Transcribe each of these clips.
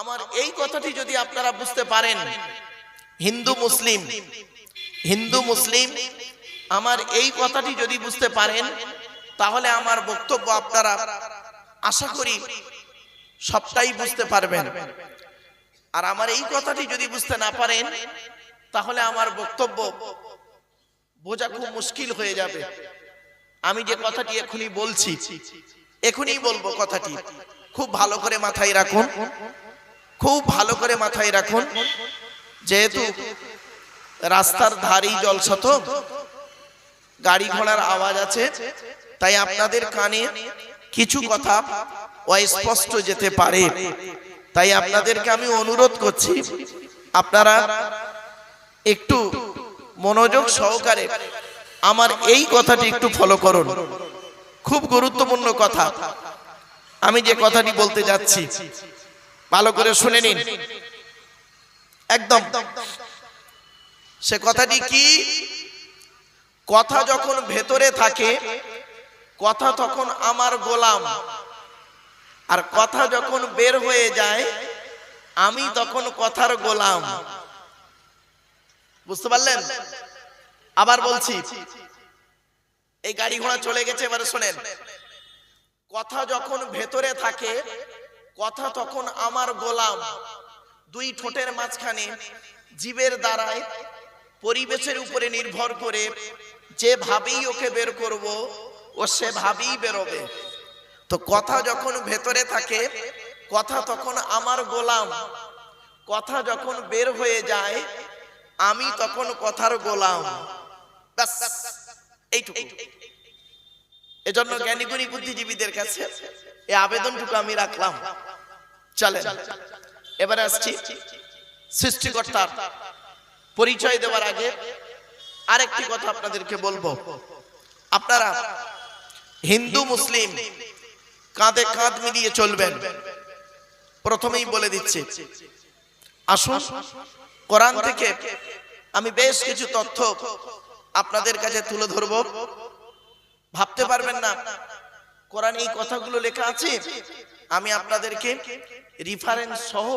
আমার এই কথাটি যদি আপনারা বুঝতে পারেন, হিন্দু মুসলিম হিন্দু মুসলিম, আমার এই কথাটি যদি বুঝতে পারেন, তাহলে আমার বক্তব্য আপনারা আশা করি সবটাই বুঝতে পারবেন। আর আমার এই কথাটি যদি বুঝতে না পারেন, তাহলে আমার বক্তব্য বোঝা খুব মুশকিল হয়ে যাবে। আমি যে কথাটি এখনই বলছি, এখনই বলব কথাটি। খুব ভালো করে মাথায় রাখুন। খুব ভালো করে মাথায় রাখুন, যেহেতু রাস্তার ধারেই জলসা তো, গাড়ি ঘোড়ার আওয়াজ আছে, তাই আপনাদের কানে কিছু কথা অস্পষ্ট যেতে পারে। তাই আপনাদেরকে আমি অনুরোধ করছি, আপনারা একটু মনোযোগ সহকারে আমার এই কথাটি একটু ফলো করুন। খুব গুরুত্বপূর্ণ কথা। আমি যে কথাটি বলতে যাচ্ছি ভালো করে শুনে নিন। একদম। সে কথাটি কি? কথা যখন ভেতরে থাকে কথা তখন আমার গোলাম। আর কথা যখন বের হয়ে যায় আমি তখন কথার গোলাম। বুঝতে পারলেন? আবার বলছি এই গাড়ি ঘোড়া চলে গেছে এবারে শোনেন। কথা যখন ভেতরে থাকে কথা তখন আমার গোলাম। দুই ঠোঁটের মাঝখানে জীবের দ্বারায় পরিবেশের উপরে নির্ভর করে যেভাবেই ওকে বের করব, ও সেভাবেই বেরোবে। তো কথা যখন ভেতরে থাকে, কথা তখন আমার গোলাম। কথা যখন বের হয়ে যায়, আমি তখন কথার গোলাম। এইটুকু। এজন্য জ্ঞানীগুণী বুদ্ধিজীবীদের কাছে এই আবেদনটুকু আমি রাখলাম। চলেন। এবারে আসছি সৃষ্টিকর্তার পরিচয় দেওয়ার আগে আরেকটি কথা আপনাদেরকে বলব। আপনারা হিন্দু, মুসলিম, কাঁধে কাঁধ মিলিয়ে চলবেন। প্রথমেই বলে দিচ্ছি, আসুন, কোরআন থেকে আমি বেশ কিছু তথ্য আপনাদের কাছে তুলে ধরব। ভাবতে পারবেন না, কোরআন এই কথাগুলো লেখা আছে? আমি আপনাদেরকে রিফারেন্স সহ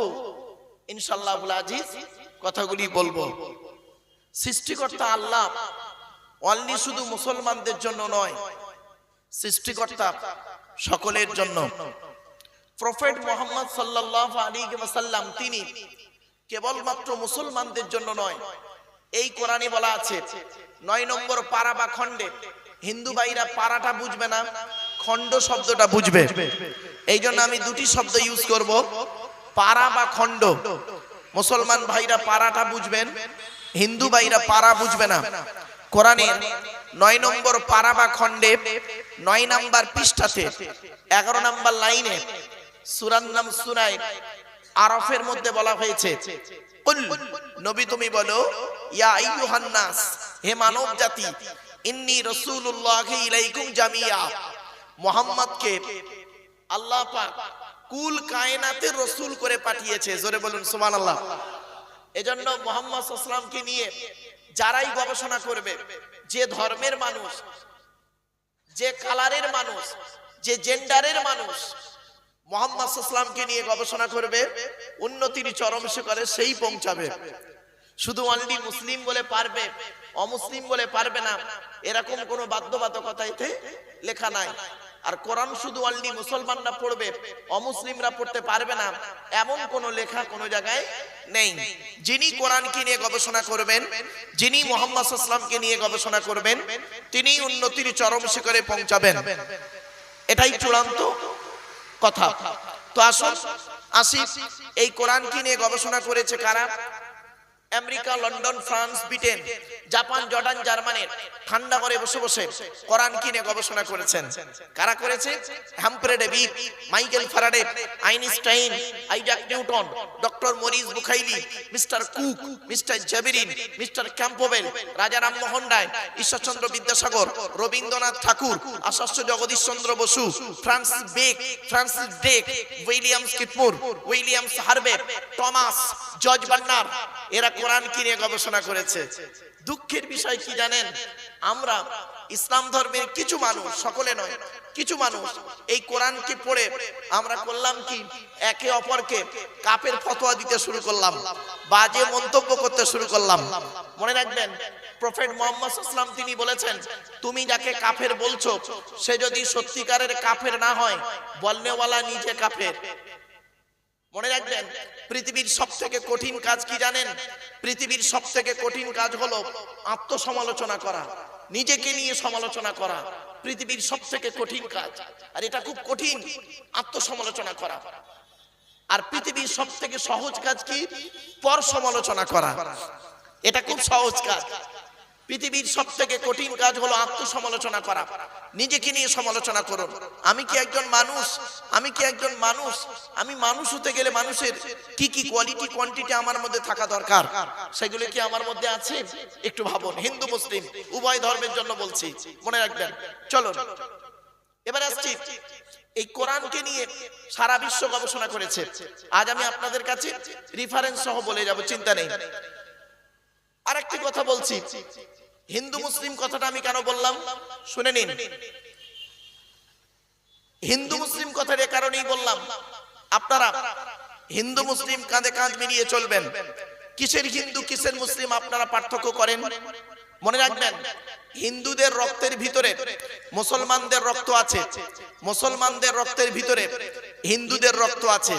ইনশাল্লাহ আজিজ কথাগুলি বলব। সৃষ্টিকর্তা আল্লাহ অনলি শুধু মুসলমানদের জন্য নয়, সৃষ্টিকর্তা সকলের জন্য। প্রফেট মোহাম্মদ সাল্লাহ আলী ওয়াসাল্লাম তিনি কেবলমাত্র মুসলমানদের জন্য নয়, এই কোরআনে বলা আছে, নয় নম্বর পাড়া বা খণ্ডে, হিন্দু ভাইরা পাড়াটা বুঝবে না, খণ্ড শব্দটা বুঝবে। এই জন্য আমি দুটি শব্দ ইউজ করব। পাড়া বা খণ্ড। মুসলমান ভাইরা পাড়াটা বুঝবেন, হিন্দু ভাইরা পাড়া বুঝবে না। কোরআনের নয় নম্বর পাড়া বা খণ্ডে নয় নাম্বার পৃষ্ঠাতে, এগারো নাম্বার লাইনে সুরার নাম সুরায় আরফের মধ্যে বলা হয়েছে নবী তুমি বলো, ইয়া আইয়ুহান নাস, হে মানব জাতি, ইন্নী রাসূলুল্লাহ ইলাইকুম জামিয়া। মুহাম্মদকে আল্লাহ পাক কুল কায়নাতের রসুল করে পাঠিয়েছে। জোরে বলুন, সুবহানাল্লাহ। এজন্য মোহাম্মদ সাল্লামকে নিয়ে যারাই গবেষণা করবে, যে ধর্মের মানুষ, যে কালারের মানুষ, যে জেন্ডারের মানুষ, মোহাম্মদ সাল্লামকে নিয়ে গবেষণা করবে, উন্নতির চরম শিখরে সেই পৌঁছাবে। শুধু অনলি মুসলিম বলে পারবে, অমুসলিম বলে পারবে না, এরকম কোনো বাধ্যবাধকতা এতে লেখা নাই। আর কোরআন শুধু অনলি মুসলমানরা পড়বে, অমুসলিমরা পড়তে পারবে না। এমন কোন লেখা কোনো জায়গায় নেই। যিনি কোরআনকে নিয়ে গবেষণা করবেন, যিনি মোহাম্মদ সাল্লামকে নিয়ে গবেষণা করবেন, তিনি উন্নতির চরম শিখরে পৌঁছাবেন। এটাই চূড়ান্ত কথা। তো আসুন, আসি, এই কোরআনকে নিয়ে গবেষণা করেছে কারা? America, London, France, Britain, Japan, Jordan, জার্মানির ঠান্ডা করে বসে বসে কোরআন কিনে গবেষণা করেছেন। কারা করেছে? Humphry Davy Michael Faraday, Einstein, Isaac Newton, doctor Maurice Bucaille mister Cook, mister জেবেরিন mister Campbell, Raja Rammohan Roy, Ishwarchandra Vidyasagar, Rabindranath Tagore আশাস্য Jagadish Chandra Bose Francis Beck Francis Drake Williams কিটমুর Williams Harvey Thomas, George Bernard এরা কোরআন কিনে গবেষণা করেছে? দুঃখের বিষয় কি জানেন? আমরা ইসলাম ধর্মের কিছু মানুষ, সকলে নয়, কিছু মানুষ এই কোরআনকে পড়ে আমরা করলাম কি? একে অপরকে কাপের ফতোয়া দিতে শুরু করলাম, বাজে মন্তব্য করতে শুরু করলাম। মনে রাখবেন, প্রফেট মোহাম্মদ ইসলাম তিনি বলেছেন, তুমি যাকে কাফের বলছো, সে যদি সত্যিকারের কাফের না হয় বলনেওয়ালা নিজে কাফের। মনে রাখবেন, পৃথিবীর সব থেকে কঠিন কাজ কি জানেন? পৃথিবীর সব থেকে কঠিন কাজ হলো আত্মসমালোচনা করা, নিজেকে নিয়ে সমালোচনা করা, পৃথিবীর সব থেকে কঠিন কাজ। আর এটা খুব কঠিন, আত্মসমালোচনা করা। আর পৃথিবীর সব থেকে সহজ কাজ কি? পর সমালোচনা করা। এটা খুব সহজ কাজ। পৃথিবীর সব থেকে কঠিন কাজ হলো আত্মসমালোচনা করা। নিজেকে নিয়ে সমালোচনা করুন। আমি কি একজন মানুষ? আমি কি একজন মানুষ? আমি মানুষ হতে গেলে মানুষের কি কি কোয়ালিটি কোয়ান্টিটি আমার মধ্যে থাকা দরকার? সেগুলো কি আমার মধ্যে আছে? একটু ভাবুন। হিন্দু, মুসলিম, উভয় ধর্মের জন্য বলছি। মনে রাখবেন। চলুন। এবার আসছি। এই কোরআনকে নিয়ে সারা বিশ্ব গবেষণা করেছে। আজ আমি আপনাদের কাছে রিফারেন্স সহ বলে যাব, চিন্তা নেই। আরেকটি কথা বলছি। হিন্দু মুসলিম কথাটা আমি কেন বললাম? শুনে নিন। হিন্দু মুসলিম কথার এ কারণেই বললাম। আপনারা হিন্দু মুসলিম কাঁধে কাঁধ মিলিয়ে চলবেন। কিসের হিন্দু কিসের মুসলিম আপনারা পার্থক্য করেন? মনে রাখবেন। হিন্দুদের রক্তের ভিতরে মুসলমানদের রক্ত আছে। মুসলমানদের রক্তের ভিতরে হিন্দুদের রক্ত আছে।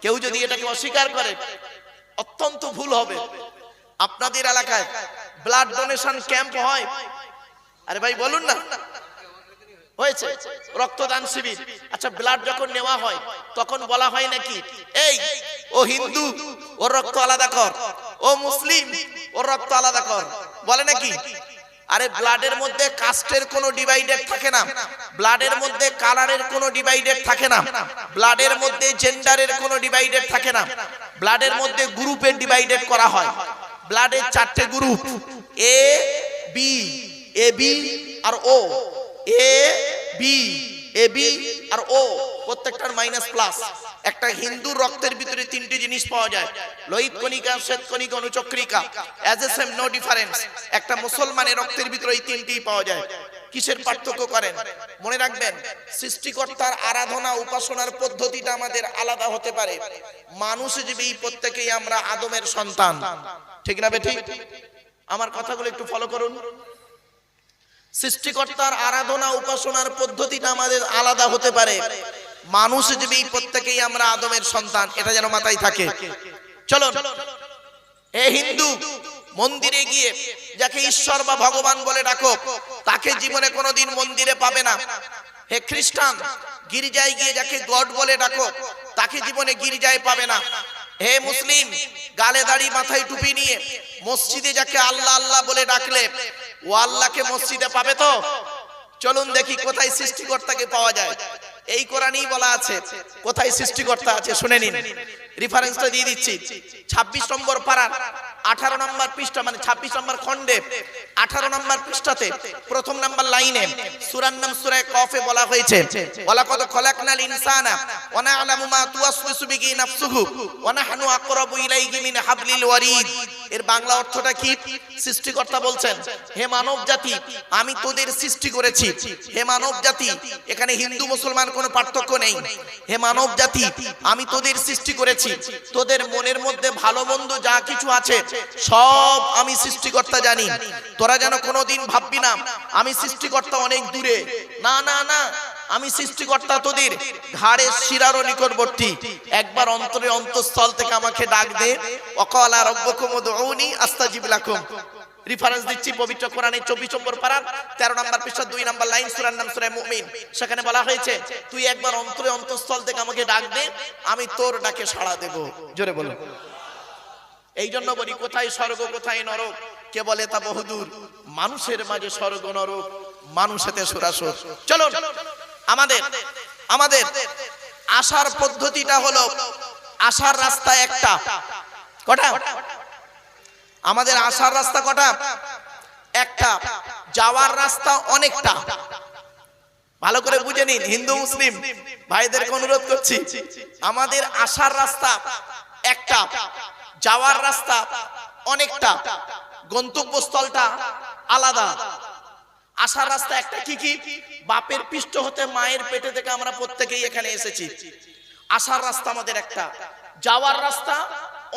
কেউ যদি এটাকে অস্বীকার করে অত্যন্ত ভুল হবে। আপনাদের এলাকায় ব্লাড ডোনেশন ক্যাম্প হয়? আরে ভাই, বলুন না। হয়েছে? রক্তদান শিবির। আচ্ছা ব্লাড যখন নেওয়া হয়, তখন বলা হয় নাকি, এই, ও হিন্দু, ওর রক্ত আলাদা কর। ও মুসলিম, ওর রক্ত আলাদা কর। বলে নাকি? আরে ব্লাডের মধ্যে কাস্টের কোনো ডিভাইডেড থাকে না। ব্লাডের মধ্যে কালারের কোনো ডিভাইডেড থাকে না। ব্লাডের মধ্যে জেন্ডারের কোনো ডিভাইডেড থাকে না। ব্লাডের মধ্যে গ্রুপের ডিভাইডেড করা হয়। ব্লাডের চারটে group A, B A, B R O. A, B A, B R O. প্রত্যেকটার মাইনাস প্লাস একটা হিন্দু রক্তের ভিতরে তিনটি জিনিস পাওয়া যায়। লোহিত কণিকা, শ্বেত কণিকা, অনুচক্রিকা। As a same no difference একটা মুসলমানের রক্তের ভিতরে এই তিনটি পাওয়া যায়। কিসের পার্থক্য করেন? মনে রাখবেন, সৃষ্টিকর্তার আরাধনা, উপাসনার পদ্ধতিটা আমাদের আলাদা হতে পারে। মানুষ এই প্রত্যেকেই আমরা আদমের সন্তান। ঠিক না বেঠিক আমার কথাগুলো একটু ফলো করুন। সৃষ্টিকর্তার আরাধনা, উপাসনার পদ্ধতিটা আমাদের আলাদা হতে পারে। মানুষ এই প্রত্যেকেই আমরা আদমের সন্তান, এটা যেন মাথায় থাকে। চলো এ হিন্দু মন্দিরে গিয়ে যাকে ঈশ্বর বা ভগবান বলে ডাকো, তাকে জীবনে কোনোদিন মন্দিরে পাবে না। হে খ্রিস্টান, গির্জায় গিয়ে যাকে গড বলে ডাকো, তাকে জীবনে গির্জায় পাবে না। হে মুসলিম, গালে দাড়ি মাথায় টুপি নিয়ে মসজিদে যাকে আল্লাহ আল্লাহ বলে ডাকলে, ও আল্লাহকে মসজিদে পাবে তো? চলুন দেখি কোথায় সৃষ্টিকর্তাকে পাওয়া যায়। এই কোরআনই বলা আছে, কোথায় সৃষ্টিকর্তা আছে, শুনে নিন। রেফারেন্সটা দিয়ে দিচ্ছি। 26 নম্বর পারার 18 নম্বর পৃষ্ঠা মানে 26 নম্বর খণ্ডে। 18 নম্বর পৃষ্ঠাতে প্রথম নম্বর লাইনে সূরার নাম সূরা কফে বলা হয়েছে। ওয়ালাকাদ খলাকনাল ইনসানা ওয়া না'লামু মা তুওয়াসওয়িসু বিহি নাফসুহু ওয়া নাহনু আকরাবু ইলাইহি মিন হাবলিল ওয়ারিদ। এর বাংলা অর্থটা কি? সৃষ্টিকর্তা বলছেন, হে মানব জাতি আমি তোদের সৃষ্টি করেছি। হে মানব জাতি এখানে হিন্দু, মুসলমান কোনো পার্থক্য নেই। হে মানব জাতি আমি তোদের সৃষ্টি করেছি। তোদের মনের মধ্যে ভালো, মন্দ যা কিছু আছে সব আমি সৃষ্টিকর্তা জানি। তোরা যেন কোনোদিন ভাববি না, আমি সৃষ্টিকর্তা অনেক দূরে। না না না, আমি সৃষ্টিকর্তা তোদের ঘাড়ের শিরারও নিকটবর্তী। একবার অন্তরে অন্তঃস্থল থেকে আমাকে ডাক দে। অকালা রব্বকুম উদউনি আস্তাজিব লাকুম। রেফারেন্স দিচ্ছি পবিত্র কোরআনের চব্বিশ নম্বর পারার, তেরো নম্বর পৃষ্ঠা দুই নম্বর লাইন, সুরার নাম সুরায় মুমিন। সেখানে বলা হয়েছে, তুই একবার অন্তরে অন্তঃস্থল থেকে আমাকে ডাক দে, আমি তোর ডাকে সাড়া দেব। জোরে বলো এই জন্য বলি, কোথায় স্বর্গ, কোথায় নরক? কে বলে তা বহুদূর? মানুষের মাঝে স্বর্গ, নরক মানুষেতে সুরাসুর। চলো আমাদের আমাদের আসার পদ্ধতিটা হলো আসার রাস্তা একটা। কটা? আমাদের আসার রাস্তা কটা? একটা। যাওয়ার রাস্তা অনেকটা। ভালো করে বুঝে নিন, হিন্দু, মুসলিম, ভাইদেরকে অনুরোধ করছি, আমাদের আসার রাস্তা একটা। যাওয়ার রাস্তা অনেকটা, গন্তব্যস্থলটা আলাদা। আসার রাস্তা একটা কি কি? বাপের পৃষ্ঠ হতে মায়ের পেটে থেকে আমরা প্রত্যেকেই এখানে এসেছি। আসার রাস্তা আমাদের একটা, যাওয়ার রাস্তা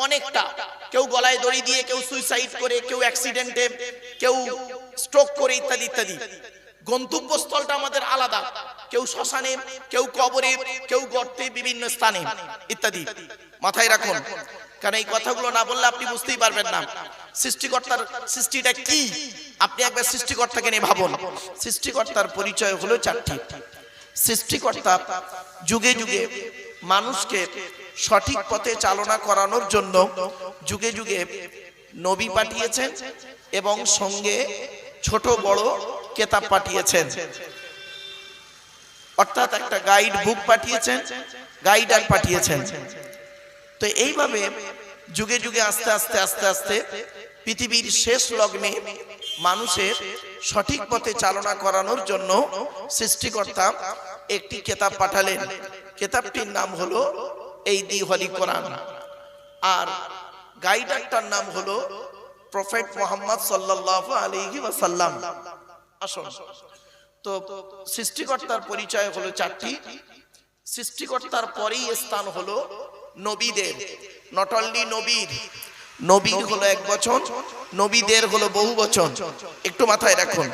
অনেকটা। কেউ গলায় দড়ি দিয়ে, কেউ সুইসাইড করে, কেউ অ্যাক্সিডেন্টে কেউ স্ট্রোক করে ইত্যাদি ইত্যাদি। গন্তব্যস্থলটা আমাদের আলাদা। কেউ শ্মশানে, কেউ কবরে, কেউ গর্তে, বিভিন্ন স্থানে, ইত্যাদি। মাথায় রাখুন কারণ এই কথাগুলো না বললে আপনি বুঝতেই পারবেন না। সৃষ্টিকর্তার সৃষ্টিটা কি? আপনি একবার সৃষ্টিকর্তাকে নিয়ে ভাবুন। সৃষ্টিকর্তার পরিচয় হলো চারটি। সৃষ্টিকর্তা যুগে যুগে মানুষকে সঠিক পথে চালনা করানোর জন্য যুগে যুগে নবী পাঠিয়েছেন এবং সঙ্গে ছোট বড় কেতাব পাঠিয়েছেন। অর্থাৎ একটা গাইড বুক পাঠিয়েছেন, গাইডার পাঠিয়েছেন। তো এইভাবে যুগে যুগে আস্তে আস্তে আস্তে আস্তে পৃথিবীর শেষ লগ্নে মানুষের সঠিক পথে চালনা করানোর জন্য সৃষ্টিকর্তা একটি কেতাব পাঠালেন। কেতাবটির নাম হলো এই দি হলি কোরআন। আর গাইডারটার নাম হলো প্রফেট মোহাম্মদ সাল্লাল্লাহু আলাইহি ওয়াসাল্লাম। আসুন। তো সৃষ্টিকর্তার পরিচয় হলো চারটি। সৃষ্টিকর্তার পরেই স্থান হলো নবীদের নট নবীর নবীর হলো এক বচন, নবীদের হলো বহু বচন। একটু মাথায় রাখুন,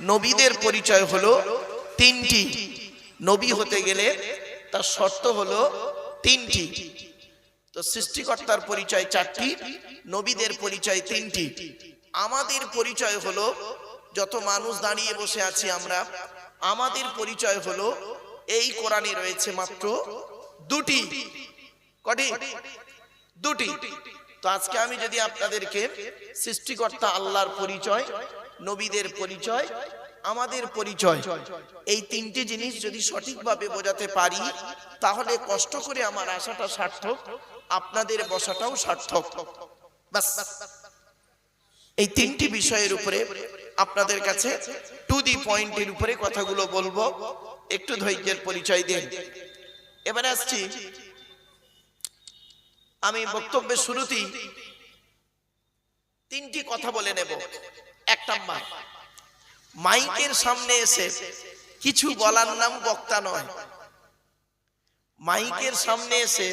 নবীদের পরিচয় হলো তিনটি। নবী হতে গেলে তার শর্ত হলো তিনটি। তো সৃষ্টিকর্তার পরিচয় চারটি, নবীদের পরিচয় তিনটি। আমাদের পরিচয় হলো যত মানুষ দাঁড়িয়ে বসে আছি আমরা, আমাদের পরিচয় হলো এই কোরআনে রয়েছে মাত্র দুটি। কটি? দুটি। তো আজকে আমি যদি আপনাদেরকে সৃষ্টিকর্তা আল্লাহর পরিচয়, নবীদের পরিচয়, আমাদের পরিচয়, এই তিনটি জিনিস যদি সঠিকভাবে বোঝাতে পারি, তাহলে কষ্ট করে আমার আশাটা সার্থক, আপনাদের বসাটাও সার্থক। এই তিনটি বিষয়ের উপরে আপনাদের কাছে টু দি পয়েন্টের উপরে কথাগুলো বলব। একটু ধৈর্যের পরিচয় দিন। এবারে আসছি আমি বক্তব্যের শুরুতেই তিনটি কথা বলে নেব। এক নাম্বার মাইকের সামনে এসে কিছু বলার নাম বক্তা নয়। মাইকের সামনে এসে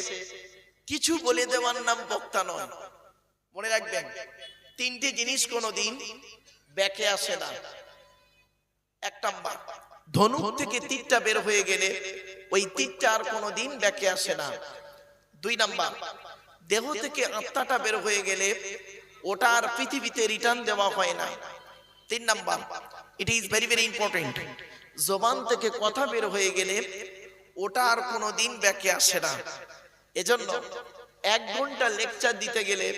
কিছু বলে দেওয়ার নাম বক্তা নয়। মনে রাখবেন তিনটি জিনিস কোনোদিন ব্যাকে আসে না। এক নাম্বার ধনুক থেকে তীরটা বের হয়ে গেলে ওই তীরটা আর কোনোদিন ব্যাকে আসে না। দুই নাম্বার, দেহ থেকে আত্মাটা বের হয়ে গেলে ওটা আর পৃথিবীতে রিটার্ন দেওয়া হয় না। তিন number it is very very important জবান থেকে কথা বের হয়ে গেলে ওটা আর কোনোদিন ব্যাকে আসে না। এজন্য এক ঘণ্টা লেকচার দিতে গেলে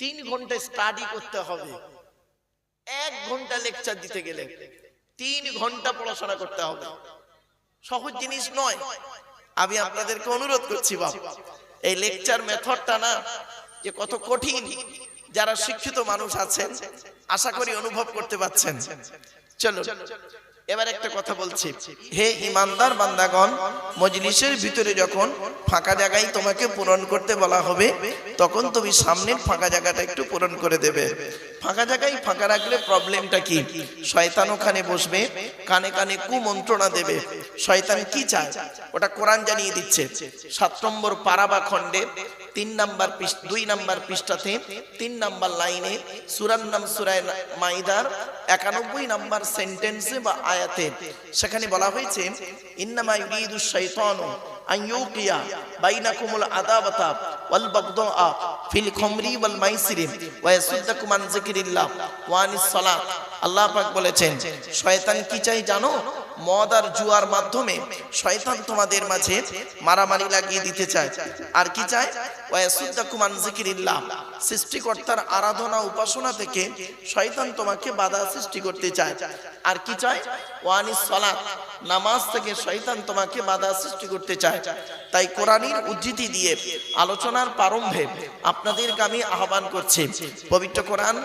তিন ঘণ্টা স্টাডি করতে হবে। এক ঘণ্টা লেকচার দিতে গেলে তিন ঘণ্টা পড়াশোনা করতে হবে। সহজ জিনিস নয়। আমি আপনাদেরকে অনুরোধ করছি বাপ এই লেকচার মেথডটা না যে কত কঠিন যারা শিক্ষিত মানুষ আছেন, আশা করি অনুভব করতে পারছেন। চলো এবার একটা কথা বলছি। হে ইমানদার বান্দাগণ, মজলিসের ভিতরে যখন ফাঁকা জায়গায় তোমাকে পূরণ করতে বলা হবে, তখন তুমি সামনের ফাঁকা জায়গাটা একটু পূরণ করে দেবে। ফাঁকা জায়গায় ফাঁকা রাখলে প্রবলেমটা কি? শয়তান ওখানে বসবে, কানে কানে কুমন্ত্রণা দেবে। শয়তান কি চায়? ওটা কোরআন জানিয়ে দিচ্ছে। সাত নম্বর পারা বা খণ্ডে তিন নাম্বার দুই নাম্বার পৃষ্ঠাতে, তিন নাম্বার লাইনে, সুরার নাম সুরায় মাইদার একানব্বই নাম্বার সেন্টেন্সে বা আয়াতে। সেখানে বলা হয়েছে, ইন্নামা ঈদ শাইতানু আন ইউকিয়া বাইনাকুমুল আদাওয়াতা ওয়াল বাগদাআ ফিল খামরি ওয়াল মাইসিরি ওয়া ইয়াসুদ্দাকুম আন যিকরিল্লাহ ওয়া আনিস সালাত আল্লাহ পাক বলেছেন, শয়তান কি চাই জানো? মদ আর জুয়ার মাধ্যমে শয়তান তোমাদের মাঝে মারামারি লাগিয়ে দিতে চায়। আর কি চায়? ওয়াসুদ্দাকুম আন যিকরিল্লাহ। সৃষ্টিকর্তার আরাধনা উপাসনা থেকে শয়তান তোমাকে বাধা সৃষ্টি করতে চায়। আর কি চায়? ওয়ানিস সালাত। নামাজ থেকে শয়তান তোমাকে বাধা সৃষ্টি করতে চায়। তাই কোরআনের উদ্ধৃতি দিয়ে আলোচনার প্রারম্ভে আপনাদেরকে আমি আহ্বান করছি। পবিত্র কোরআন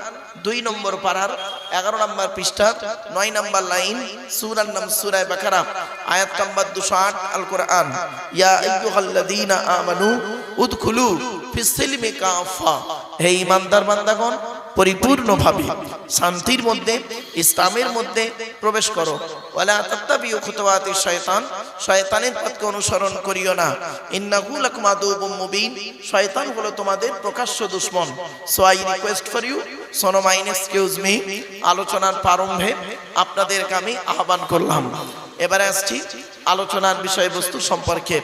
দুই নম্বর পাড়ার এগারো নম্বর পৃষ্ঠা, নয় নম্বর লাইন, সুরার নাম সুরায় বাকারা, আয়াত নম্বর দুশো আট আল কোরআন ইয়া আইয়ুহাল্লাযীনা আমানু উদখুলু ফিস সিলমি কাফা হে ঈমানদার বান্দাগণ পরিপূর্ণভাবে শান্তির মধ্যে, ইসলামের মধ্যে প্রবেশ করো। ওয়ালা শয়তান, শয়তানের অনুসরণ করিও শয়তান তোমাদের প্রকাশ্য ফর ইউ আলোচনার প্রারম্ভে আপনাদেরকে আমি আহ্বান করলাম। এবারে আসছি আলোচনার বিষয়বস্তু সম্পর্কে।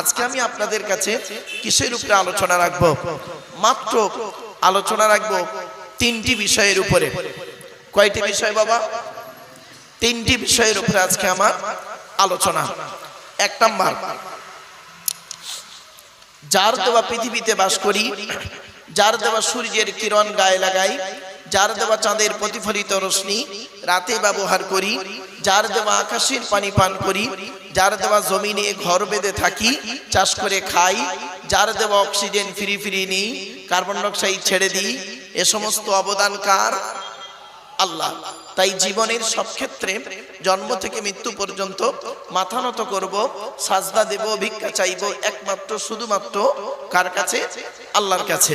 আজকে আমি আপনাদের কাছে কিসের উপরে আলোচনা রাখব? মাত্র আলোচনা রাখব তিনটি বিষয়ের উপরে। কয়টি বিষয় বাবা? তিনটি বিষয়ের উপরে আজকে আমার আলোচনা। এক নাম্বার, যার দেওয়া পৃথিবীতে বাস করি, যার দেওয়া সূর্যের কিরণ গায়ে লাগাই, যার দেওয়া চাঁদের প্রতিফলিত রশ্মি রাতে ব্যবহার করি, যার দেওয়া আকাশের পানি পান করি যার দেওয়া জমি নিয়ে ঘর বেঁধে থাকি, চাষ করে খাই, যার দেওয়া অক্সিজেন ফিরি ফিরি নিই কার্বন ডাইঅক্সাইড ছেড়ে দিই, এ সমস্ত অবদান কার? আল্লাহ। তাই জীবনের সব ক্ষেত্রে জন্ম থেকে মৃত্যু পর্যন্ত মাথা নত করব, সাজদা দেব, ভিক্ষা চাইব, একমাত্র, শুধুমাত্র কার কাছে? আল্লাহর কাছে।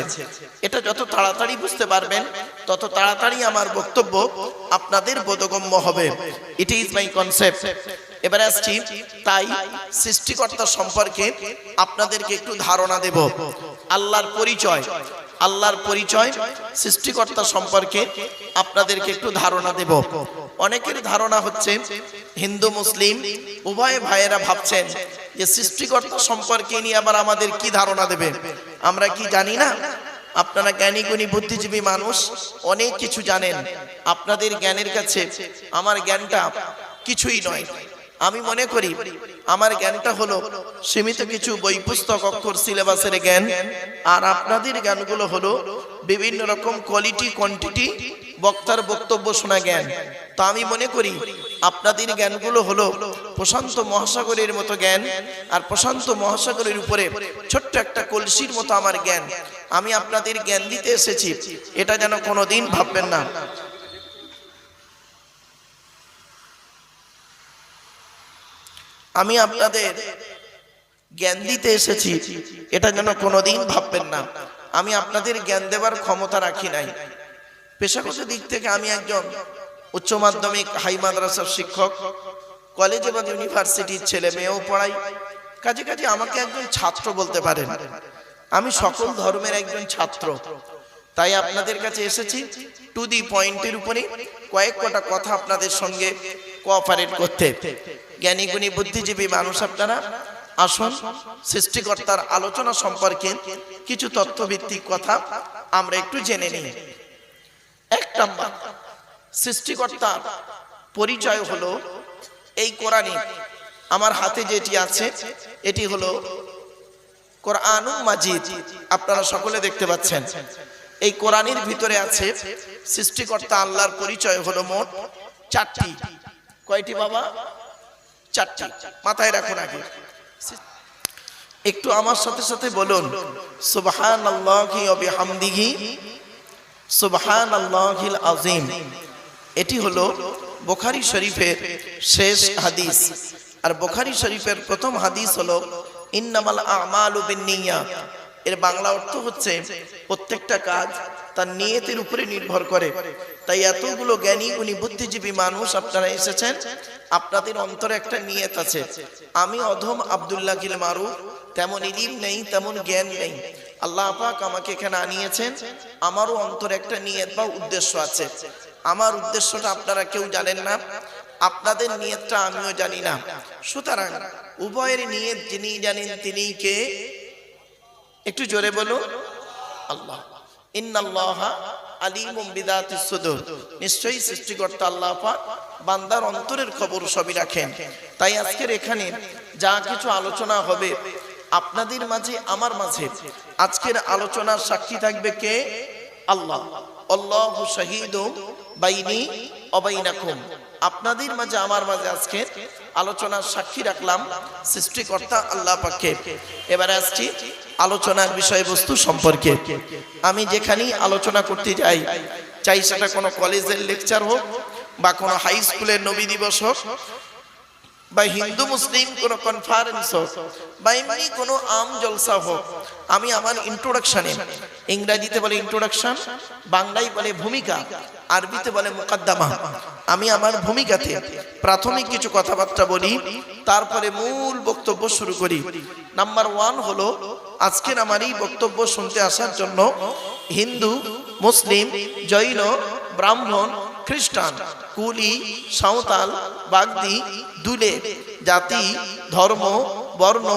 এটা যত তাড়াতাড়ি বুঝতে পারবেন, তত তাড়াতাড়ি আমার বক্তব্য আপনাদের বোধগম্য হবে। ইট ইজ মাই কনসেপ্ট এবারে আসছি তাই সৃষ্টিকর্তা সম্পর্কে আপনাদেরকে একটু ধারণা দেব। আল্লাহর পরিচয় আল্লাহর পরিচয় সৃষ্টিকর্তা সম্পর্কে আপনাদেরকে একটু ধারণা দেব। অনেকের ধারণা হচ্ছে হিন্দু, মুসলিম, উভয় ভাইয়েরা ভাবছেন যে সৃষ্টিকর্তা সম্পর্কে নিয়ে আবার আমাদের কি ধারণা দেবে? আমরা কি জানি না? আপনারা জ্ঞানী গুণী বুদ্ধিজীবী মানুষ, অনেক কিছু জানেন। আপনাদের জ্ঞানের কাছে আমার জ্ঞানটা কিছুই নয়। আমি মনে করি, আমার জ্ঞানটা হলো সীমিত কিছু বই পুস্তক অক্ষর সিলেবাসের জ্ঞান। আর আপনাদের জ্ঞানগুলো হলো বিভিন্ন রকম কোয়ালিটি কোয়ান্টিটি বক্তার বক্তব্য শোনা জ্ঞান। তা আমি মনে করি, আপনাদের জ্ঞানগুলো হলো প্রশান্ত মহাসাগরের মতো জ্ঞান। আর প্রশান্ত মহাসাগরের উপরে ছোট্ট একটা কলসির মতো আমার জ্ঞান। আমি আপনাদের জ্ঞান দিতে এসেছি, এটা যেন কোনোদিন ভাববেন না। আমি আপনাদের জ্ঞান দিতে এসেছি, এটা যেন কোনোদিন ভাববেন না। আমি আপনাদের জ্ঞান দেবার ক্ষমতা রাখি নাই। পেশাগত দিক থেকে আমি একজন উচ্চ মাধ্যমিক হাই মাদ্রাসার শিক্ষক, কলেজ এবং ইউনিভার্সিটির ছেলে মেয়েও পড়াই। কাজে কাজে আমাকে একজন ছাত্র বলতে পারেন। আমি সকল ধর্মের একজন ছাত্র। তাই আপনাদের কাছে এসেছি টু দি পয়েন্টের উপরে কয়েক কটা কথা আপনাদের সঙ্গে কোঅপারেট করতে। জ্ঞানী গুণী বুদ্ধিজীবী মানুষ আপনারা, আসুন, সৃষ্টিকর্তার আলোচনা সম্পর্কে কিছু তথ্যভিত্তিক কথা আমরা একটু জেনে নিই। এক নম্বর, সৃষ্টিকর্তার পরিচয় হলো এই কোরআনে। আমার হাতে যেটি আছে, এটি হলো কোরআন মাজিদ। আপনারা সকলে দেখতে পাচ্ছেন। এই কোরআনের ভিতরে আছে, সৃষ্টিকর্তা আল্লাহর পরিচয় হলো মোট চারটি। কয়টি বাবা? চারটি, মাথায় রাখুন আগে। একটু আমার সাথে সাথে বলুন সুবহান আল্লাহি সুবহান আল্লাহিল আযীম। এটি হলো বোখারি শরীফের শেষ হাদিস। আর বোখারি শরীফের প্রথম হাদিস হলো, ইন্নামাল আমালু এর বাংলা অর্থ হচ্ছে, প্রত্যেকটা কাজ তার নিয়তের উপরে নির্ভর করে। তাই এতগুলো জ্ঞানী উনি বুদ্ধিজীবী মানুষ আপনারা এসেছেন, আপনাদের অন্তরে একটা নিয়ত আছে। আমি অধম আব্দুল্লাহ গিল মারু তেমন ইলিম নেই, তেমন জ্ঞান নেই। আল্লাহ পাক আমাকে এখানে আনিয়েছেন। আমারও অন্তরে একটা নিয়ত বা উদ্দেশ্য আছে। আমার উদ্দেশ্যটা আপনারা কেউ জানেন না, আপনাদের নিয়তটা আমিও জানি না। সুতরাং উভয়ের নিয়ত যিনি জানেন তিনি কে একটু জোরে বলো আল্লাহ। ইন্নাল্লাহ আলিমুম বিদাতিস সুদুর। নিশ্চয়ই সৃষ্টিকর্তা আল্লাহ বান্দার অন্তরের খবর সবই রাখেন। তাই আজকের এখানে যা কিছু আলোচনা হবে আপনাদের মাঝে, আমার মাঝে, আজকের আলোচনার সাক্ষী থাকবে কে? আল্লাহ। আল্লাহু শাহিদুম বাইনি অবাইনাকুম। আপনাদের মাঝে, আমার মাঝে আজকে আলোচনার সাক্ষী রাখলাম সৃষ্টিকর্তা আল্লাহ পাককে। এবারে আসছি আলোচনার বিষয়বস্তু সম্পর্কে। আমি যেখানেই আলোচনা করতে যাই, চাই সেটা কোনো কলেজের লেকচার হোক বা কোনো হাই স্কুলের নবী দিবস হোক বা হিন্দু মুসলিম কোন কনফারেন্স হোক বা এমনি কোনো আম জলসা হোক, আমি আমার ইন্ট্রোডাকশনে ইংরেজিতে বলে ইন্ট্রোডাকশন বাংলায় বলে ভূমিকা, আরবিতে বলে মুকাদ্দামা। আমি আমার ভূমিকাতে প্রাথমিক কিছু কথাবার্তা বলি, তারপরে মূল বক্তব্য শুরু করি। নাম্বার ওয়ান হলো, আজকের আমার এই বক্তব্য শুনতে আসার জন্য হিন্দু, মুসলিম, জৈন, ব্রাহ্মণ খ্রিস্টান, কুলি, সাঁওতাল, বাগদি, দুলে, জাতি, ধর্ম, বর্ণ,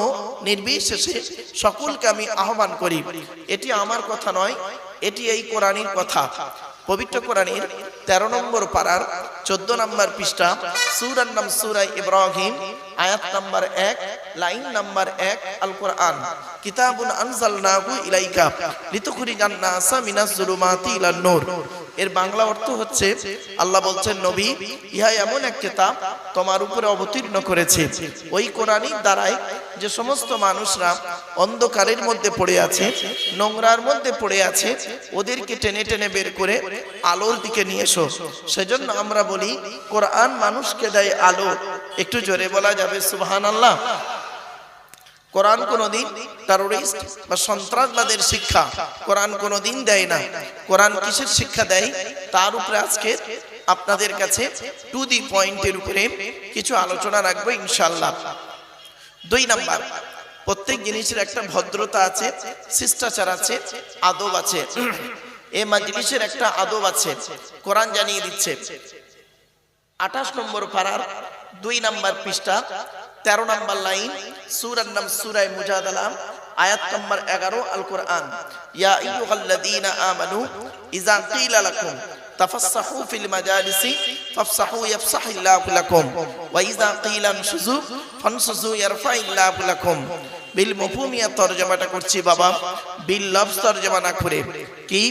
নির্বিশেষে সকলকে আমি আহ্বান করি। এটি আমার কথা নয়, এটি এই কোরআনের কথা। পবিত্র কোরআনের তেরো নম্বর পাড়ার চোদ্দ নম্বর পৃষ্ঠা, সুরার নাম সুরাই ইব্রাহিম, আয়াত নাম্বার এক, লাইন নাম্বার এক আল কোরআন কিতাবুন আনজালনাহু ইলাইকা, লিতুখরিজান নাসা মিনাজ জুলুমাতি ইলান নূর। এর বাংলা অর্থ হচ্ছে, আল্লাহ বলছেন, নবী, ইহা এমন এক কিতাব তোমার উপরে অবতীর্ণ করেছে। ওই কোরআনের দ্বারাই যে সমস্ত মানুষরা অন্ধকারের মধ্যে পড়ে আছে, নোংরার মধ্যে পড়ে আছে, ওদেরকে টেনে টেনে বের করে আলোর দিকে নিয়ে এসো। সেজন্য আমরা কোরআন মানুষকে দেয় আলো। একটু জোরে বলা যাবে সুবহান আল্লাহ কোরআন কোনোদিন টেরোরিস্ট বা সন্ত্রাসবাদের শিক্ষা, কোরআন কোনোদিন দেয় না। কোরআন কিসের শিক্ষা দেয়? তার উপরে আজকে আপনাদের কাছে টু দি পয়েন্টের উপরে কিছু আলোচনা রাখব ইনশাল্লাহ দুই নাম্বার, প্রত্যেক জিনিসের একটা ভদ্রতা আছে, শিষ্টাচার আছে, আদব আছে। এ মাজলিসের একটা আদব আছে, কোরআন জানিয়ে দিচ্ছে। আঠাশ নম্বর পাড়ার দুই নম্বর পৃষ্ঠা, তেরো নম্বর লাইন, সুরার নাম সুরায় মুজাদালা, আয়াত নম্বর এগারো আল কোরআন ইয়া আইয়ুহাল্লাযীনা আমানু, ইযা কিলা লাকুম, তাফাসসাহু ফিল মাজালিসি, ফাফসাহু ইয়াফসাহিল্লাহু লাকুম, ওয়া ইযা কিলা আনশুযু, ফানশুযু ইয়ারফাইল্লাহু লাকুম। বিল মফহুমিয়া তরজমাটা করছি বাবা, বিল লফজ তরজমা না করে। কি?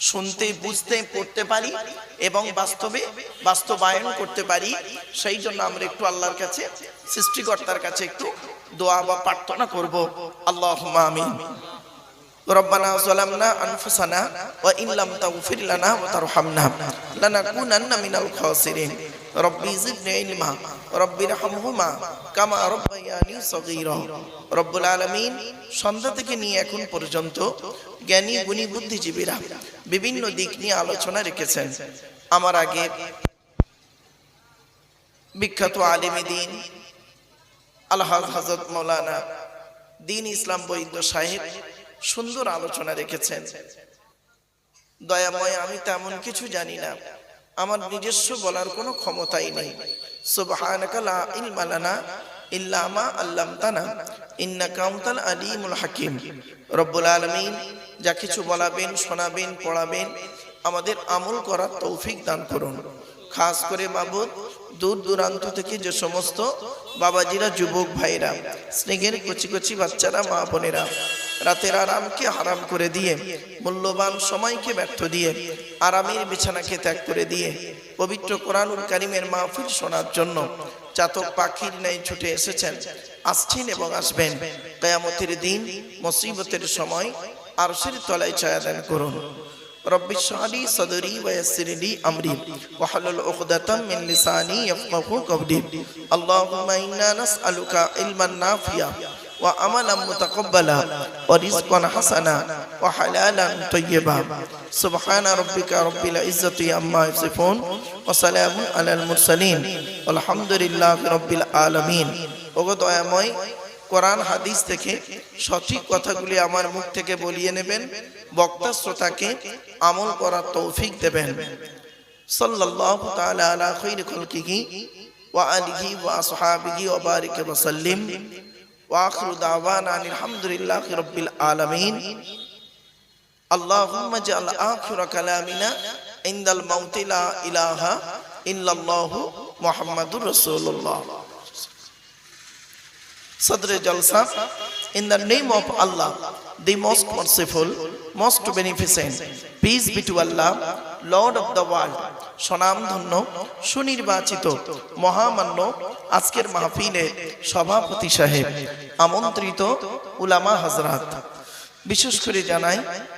শুনতে বুঝতে পড়তে পারি এবং বাস্তবে বাস্তবায়ন করতে পারি সেই জন্য আমরা একটু আল্লাহর কাছে সৃষ্টিকর্তার কাছে একটু দোয়া বা প্রার্থনা করব আল্লাহ আমিন ربنا ظلمنا أنفسنا وإن لم تغفر لنا وترحمنا لنكونن من الخاسرين ربي زدني علما রব্বির হামহুমা কামা রব্বাইয়ানি সগীর। রব্বুল আলামিন সন্ধ্যা থেকে নিয়ে এখন পর্যন্ত জ্ঞানী, গুণী, বুদ্ধিজীবীরা বিভিন্ন দিক নিয়ে আলোচনা রেখেছেন। আমার আগে বিখ্যাত আলিমী দিন আলহাজ হজরত মৌলানা দীন ইসলাম বৈদ্য সাহেব সুন্দর আলোচনা রেখেছেন। দয়াময়, আমি তেমন কিছু জানি না। আমার নিজস্ব বলার কোনো ক্ষমতাই নেই। সুবহানাকা লা ইলমা লানা ইল্লা মা আল্লামতানা। ইন্নাকা আনতাল আলিমুল হাকিম। রব্বুল আলামিন যা কিছু বলাবেন, শোনাবেন, পড়াবেন, আমাদের আমল করার তৌফিক দান করুন। খাস করে বাবুদ, দূর দূরান্ত থেকে যে সমস্ত বাবাজিরা, যুবক ভাইরা, স্নেহের কচি কচি বাচ্চারা, মা বোনেরা রাতের আরামকে হারাম করে দিয়ে মূল্যবান সময়কে ব্যর্থ দিয়ে আরামের বিছানাকে ত্যাগ করে দিয়ে পবিত্র কোরআনুল কারিমের মাহফিল শোনার জন্য চাতক পাখির ন্যায় ছুটে এসেছেন আসছেন এবং আসবেন কেয়ামতের দিন মুসিবতের সময় আরশের তলায় ছায়া দান করুন رب اشرح لي صدري ويسر لي امري واحلل عقدة من لساني يفقهوا قولي اللهم انا نسالك علما نافعا وعملا متقبلا ورزقا حسنا وحلالا طيبا سبحان ربك رب العزة عما يصفون وسلام على المرسلين والحمد لله رب العالمين ওগো দয়াময় কোরআন হাদিস থেকে সঠিক কথাগুলি আমার মুখ থেকে বলিয়ে নেবেন বক্তা শ্রোতাকে আমল করার তৌফিক দেবেন সাল্লাল্লাহু তাআলা আলা খাইরি খালকিহি ওয়া আলিহি ওয়া আসহাবিহি ওয়া বারিক ওয়া সাল্লিম وآخر دعوانا أن الحمد لله رب العالمين. اللهم اجعل آخر كلامنا عند الموت لا إله إلا الله محمد رسول الله. صدر جلسه in the name of Allah, the most merciful, most beneficent, peace be to Allah, Lord of the world, স্বনামধন্য সুনির্বাচিত মহামান্য আজকের মাহফিলে সভাপতি সাহেব আমন্ত্রিত উলামা হাজরাত বিশেষ করে জানাই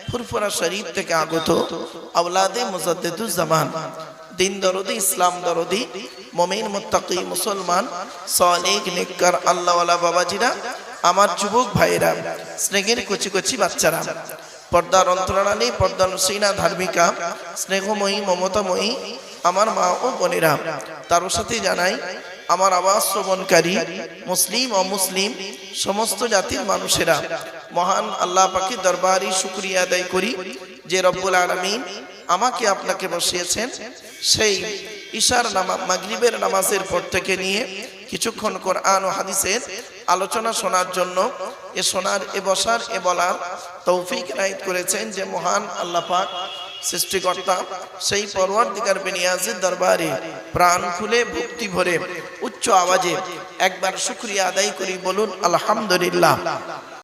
ফুরফুরা শরীফ থেকে আগত আওলাদে মুজাদ্দেদুজ্জামান দিন দরদি ইসলাম দরদি মমিন মুত্তাকি মুসলমান সলিক নেককার আল্লাহওয়ালা বাবাজিরা আমার যুবক ভাইয়েরা স্নেহের কচি কচি বাচ্চারা পর্দার অন্তরালী পর্দার সিনা ধার্মিকা, স্নেহময়ী, মমতাময়ী, আমার মা ও বোনেরা। তার সাথে জানাই, আমার আওয়াজ শ্রবণকারী, মুসলিম, অমুসলিম, সমস্ত জাতির মানুষেরা, মহান আল্লাহ পাকি দরবারি শুক্রিয়া আদায় করি যে রব্বুল আলমিন আমাকে আপনাকে বসিয়েছেন সেই ঈশার নামা মাগরিবের নামাজের পর থেকে নিয়ে কিছুক্ষণ কোরআন ও হাদিসের আলোচনা শোনার জন্য এ শোনার এ বসার, এ বলার তৌফিক নাইত করেছেন যে মহান আল্লাহ পাক সৃষ্টিকর্তা, সেই পরওয়ার দিকার বেনিয়াজের দরবারে প্রাণ খুলে, ভক্তি ভরে, উচ্চ আওয়াজে একবার শুক্রিয়া আদায় করি বলুন, আলহামদুলিল্লাহ।